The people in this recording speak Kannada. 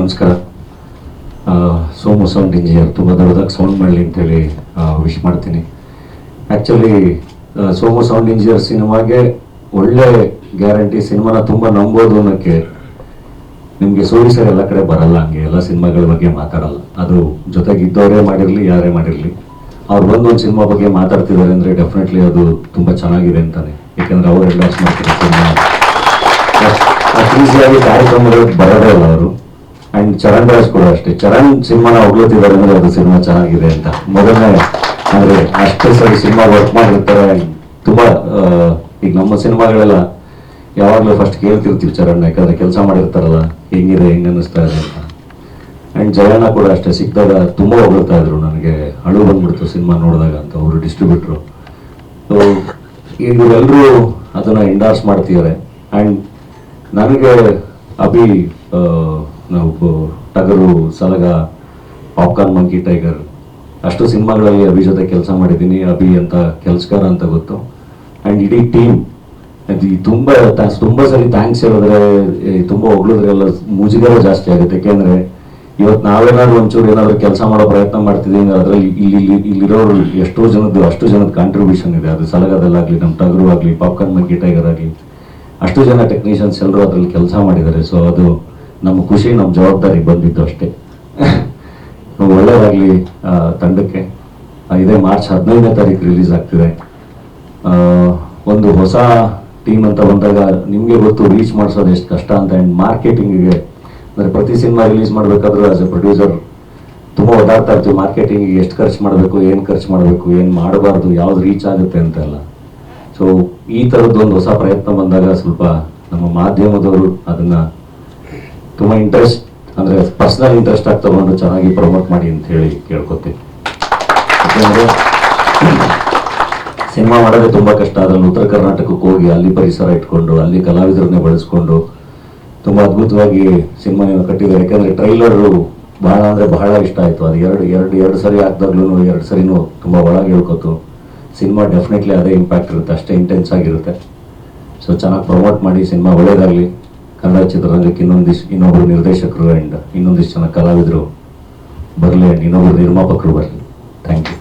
ನಮಸ್ಕಾರ. ಸೋಮು ಸೌಂಡ್ ಇಂಜಿನಿಯರ್, ತುಂಬ ದೊಡ್ಡದಾಗಿ ಸೌಂಡ್ ಮಾಡಲಿ ಅಂತೇಳಿ ವಿಶ್ ಮಾಡ್ತೀನಿ. ಆ್ಯಕ್ಚುಲಿ ಸೋಮು ಸೌಂಡ್ ಇಂಜಿನಿಯರ್ ಸಿನಿಮಾಗೆ ಒಳ್ಳೆ ಗ್ಯಾರಂಟಿ ಸಿನಿಮಾನ ತುಂಬ ನಂಬೋದು ಅನ್ನೋಕ್ಕೆ ನಿಮಗೆ ಸೋರಿ ಸರ್ ಎಲ್ಲ ಕಡೆ ಬರಲ್ಲ ಹಂಗೆ, ಎಲ್ಲ ಸಿನಿಮಾಗಳ ಬಗ್ಗೆ ಮಾತಾಡಲ್ಲ. ಅದು ಜೊತೆಗೆ ಇದ್ದವರೇ ಮಾಡಿರಲಿ, ಯಾರೇ ಮಾಡಿರಲಿ. ಅವ್ರು ಒಂದೊಂದು ಸಿನಿಮಾ ಬಗ್ಗೆ ಮಾತಾಡ್ತಿದ್ದಾರೆ ಅಂದರೆ ಡೆಫಿನೆಟ್ಲಿ ಅದು ತುಂಬ ಚೆನ್ನಾಗಿದೆ ಅಂತಾನೆ. ಯಾಕಂದ್ರೆ ಅವ್ರು ಎಲ್ಲ ಮಾಡ್ತಾರೆ ಸಿನಿಮಾ. ಈಸಿಯಾಗಿ ಕಾರ್ಯಕ್ರಮಗಳಿಗೆ ಬರೋದೇ ಇಲ್ಲ ಅವರು. ಅಂಡ್ ಚರಣ್ ರಾಜ್ ಕೂಡ ಅಷ್ಟೇ. ಚರಣ್ ಸಿನಿಮಾನ ಹೊಗ್ಲತ್ತಿದ್ದಾರೆ ಅಂದ್ರೆ ಅದು ಸಿನಿಮಾ ಚೆನ್ನಾಗಿದೆ ಅಂತ. ಮೊದಲನೇ ಅಂದ್ರೆ ಅಷ್ಟೇ ಸರಿ ಸಿನಿಮಾ ವರ್ಕ್ ಮಾಡಿರ್ತಾರೆ. ತುಂಬಾ ಈಗ ನಮ್ಮ ಸಿನಿಮಾಗಳೆಲ್ಲ ಯಾವಾಗಲೂ ಫಸ್ಟ್ ಕೇಳ್ತಿರ್ತೀವಿ ಚರಣ್ ಯಾಕಂದ್ರೆ ಕೆಲಸ ಮಾಡಿರ್ತಾರಲ್ಲ. ಹೆಂಗಿದೆ, ಹೆಂಗ ಅನ್ನಿಸ್ತಾ ಇದೆ ಅಂತ. ಅಂಡ್ ಜಯಣ್ಣ ಕೂಡ ಅಷ್ಟೇ ಸಿಕ್ಕಿದಾಗ ತುಂಬಾ ಹೊಗಳ್ತಾ ಇದ್ರು ನನಗೆ. ಅಳು ಬಂದ್ಬಿಡ್ತು ಸಿನಿಮಾ ನೋಡಿದಾಗ ಅಂತ ಅವರು ಡಿಸ್ಟ್ರಿಬ್ಯೂಟ್ರು ಸೊ ಇವರೆಲ್ಲರೂ ಅದನ್ನ ಇಂಡಾರ್ಸ್ ಮಾಡ್ತಿದ್ದಾರೆ. ಅಂಡ್ ನನಗೆ ಅಭಿ ಟಗರು, ಸಲಗ, ಪಾಪ್ಕಾರ್ನ್ ಮಂಕಿ, ಟೈಗರ್, ಅಷ್ಟು ಸಿನಿಮಾಗಳಲ್ಲಿ ಅಭಿ ಜೊತೆ ಕೆಲಸ ಮಾಡಿದ್ದೀನಿ, ಅಭಿ ಅಂತ ಕೆಲಸಗಾರ ಅಂತ ಗೊತ್ತು. ಆ್ಯಂಡ್ ಇಡೀ ಟೀಮ್ ತುಂಬಾ ತುಂಬಾ ಸರಿ ಥ್ಯಾಂಕ್ಸ್ ಹೇಳಿದ್ರೆ ತುಂಬ ತುಂಬಾ ಹೊಗಳಿದ್ರೆ ಎಲ್ಲ ಮುಜುಗರ ಜಾಸ್ತಿ ಆಗುತ್ತೆ. ಯಾಕೆಂದ್ರೆ ಇವತ್ತು ನಾವೇನಾದ್ರು ಒಂಚೂರು ಏನಾದರೂ ಕೆಲಸ ಮಾಡೋ ಪ್ರಯತ್ನ ಮಾಡ್ತಿದ್ದೀವಿ ಅಂದ್ರೆ ಅದರಲ್ಲಿ ಇಲ್ಲಿ ಇಲ್ಲಿ, ಇಲ್ಲಿರೋರು ಎಷ್ಟೋ ಜನದ್ದು, ಅಷ್ಟು ಜನದ ಕಾಂಟ್ರಿಬ್ಯೂಷನ್ ಇದೆ. ಅದು ಸಲಗದಲ್ಲಾಗ್ಲಿ ನಮ್ಮ ಟಗರು ಆಗಲಿ, ಪಾಪ್ಕಾರ್ನ್ ಮಂಕಿ, ಟೈಗರ್ ಆಗಲಿ, ಅಷ್ಟು ಜನ ಟೆಕ್ನಿಷಿಯನ್ಸ್ ಎಲ್ಲರೂ ಅದರಲ್ಲಿ ಕೆಲಸ ಮಾಡಿದ್ದಾರೆ. ಸೊ ಅದು ನಮ್ಮ ಖುಷಿ, ನಮ್ಮ ಜವಾಬ್ದಾರಿ ಬಂದಿದ್ದು ಅಷ್ಟೇ. ಒಳ್ಳೆಯದಾಗಲಿ ತಂಡಕ್ಕೆ. ಇದೇ ಮಾರ್ಚ್ ಹದಿನೈದನೇ ತಾರೀಕು ರಿಲೀಸ್ ಆಗ್ತಿದೆ. ಒಂದು ಹೊಸ ಟೀಮ್ ಅಂತ ಬಂದಾಗ ನಿಮಗೆ ಗೊತ್ತು ರೀಚ್ ಮಾಡಿಸೋದು ಎಷ್ಟು ಕಷ್ಟ ಅಂತ ಆ್ಯಂಡ್ ಮಾರ್ಕೆಟಿಂಗಿಗೆ ಅಂದರೆ ಪ್ರತಿ ಸಿನಿಮಾ ರಿಲೀಸ್ ಮಾಡಬೇಕಾದ್ರೂ ಆಸ್ ಎ ಪ್ರೊಡ್ಯೂಸರ್ ತುಂಬ ಓಡಾಡ್ತಾ ಇರ್ತೀವಿ. ಮಾರ್ಕೆಟಿಂಗಿಗೆ ಎಷ್ಟು ಖರ್ಚು ಮಾಡಬೇಕು, ಏನು ಖರ್ಚು ಮಾಡಬೇಕು, ಏನು ಮಾಡಬಾರ್ದು, ಯಾವ್ದು ರೀಚ್ ಆಗುತ್ತೆ ಅಂತೆಲ್ಲ. ಸೊ ಈ ಥರದ್ದು ಒಂದು ಹೊಸ ಪ್ರಯತ್ನ ಬಂದಾಗ ಸ್ವಲ್ಪ ನಮ್ಮ ಮಾಧ್ಯಮದವರು ಅದನ್ನ ತುಂಬ ಇಂಟ್ರೆಸ್ಟ್ ಅಂದರೆ ಪರ್ಸನಲ್ ಇಂಟ್ರೆಸ್ಟ್ ಆಗಿ ತಗೊಂಡು ಚೆನ್ನಾಗಿ ಪ್ರಮೋಟ್ ಮಾಡಿ ಅಂತ ಹೇಳಿ ಕೇಳ್ಕೊತೀನಿ. ಸಿನಿಮಾ ಮಾಡೋದೇ ತುಂಬಾ ಕಷ್ಟ. ಅದ್ರಲ್ಲಿ ಉತ್ತರ ಕರ್ನಾಟಕಕ್ಕೆ ಹೋಗಿ ಅಲ್ಲಿ ಪರಿಸರ ಇಟ್ಕೊಂಡು, ಅಲ್ಲಿ ಕಲಾವಿದರನ್ನೇ ಬಳಸ್ಕೊಂಡು ತುಂಬಾ ಅದ್ಭುತವಾಗಿ ಸಿನಿಮಾನ ಕಟ್ಟಿದ್ದಾರೆ. ಯಾಕಂದ್ರೆ ಟ್ರೈಲರು ಬಹಳ ಅಂದ್ರೆ ಬಹಳ ಇಷ್ಟ ಆಯ್ತು. ಅದು ಎರಡು ಎರಡು ಎರಡು ಸರಿ ಹಾಕ್ದಾಗ್ಲೂ ಎರಡು ಸರಿನೂ ತುಂಬಾ ಒಳಗೆ ಹೇಳ್ಕೊತು. ಸಿನಿಮಾ ಡೆಫಿನೆಟ್ಲಿ ಅದೇ ಇಂಪ್ಯಾಕ್ಟ್ ಇರುತ್ತೆ. ಅಷ್ಟೇ ಇಂಟೆನ್ಸ್ ಆಗಿರುತ್ತೆ. ಸೊ ಚೆನ್ನಾಗಿ ಪ್ರಮೋಟ್ ಮಾಡಿ, ಸಿನಿಮಾ ಒಳ್ಳೇದಾಗಲಿ. ಕನ್ನಡ ಚಿತ್ರರಂಗಕ್ಕೆ ಇನ್ನೊಂದಿಷ್ಟು ಇನ್ನೊಬ್ಬರು ನಿರ್ದೇಶಕರು ಆ್ಯಂಡ್ ಇನ್ನೊಂದಿಷ್ಟು ಜನ ಕಲಾವಿದರು ಬರಲಿ ಆ್ಯಂಡ್ ಇನ್ನೊಬ್ಬರು ನಿರ್ಮಾಪಕರು ಬರಲಿ. Thank you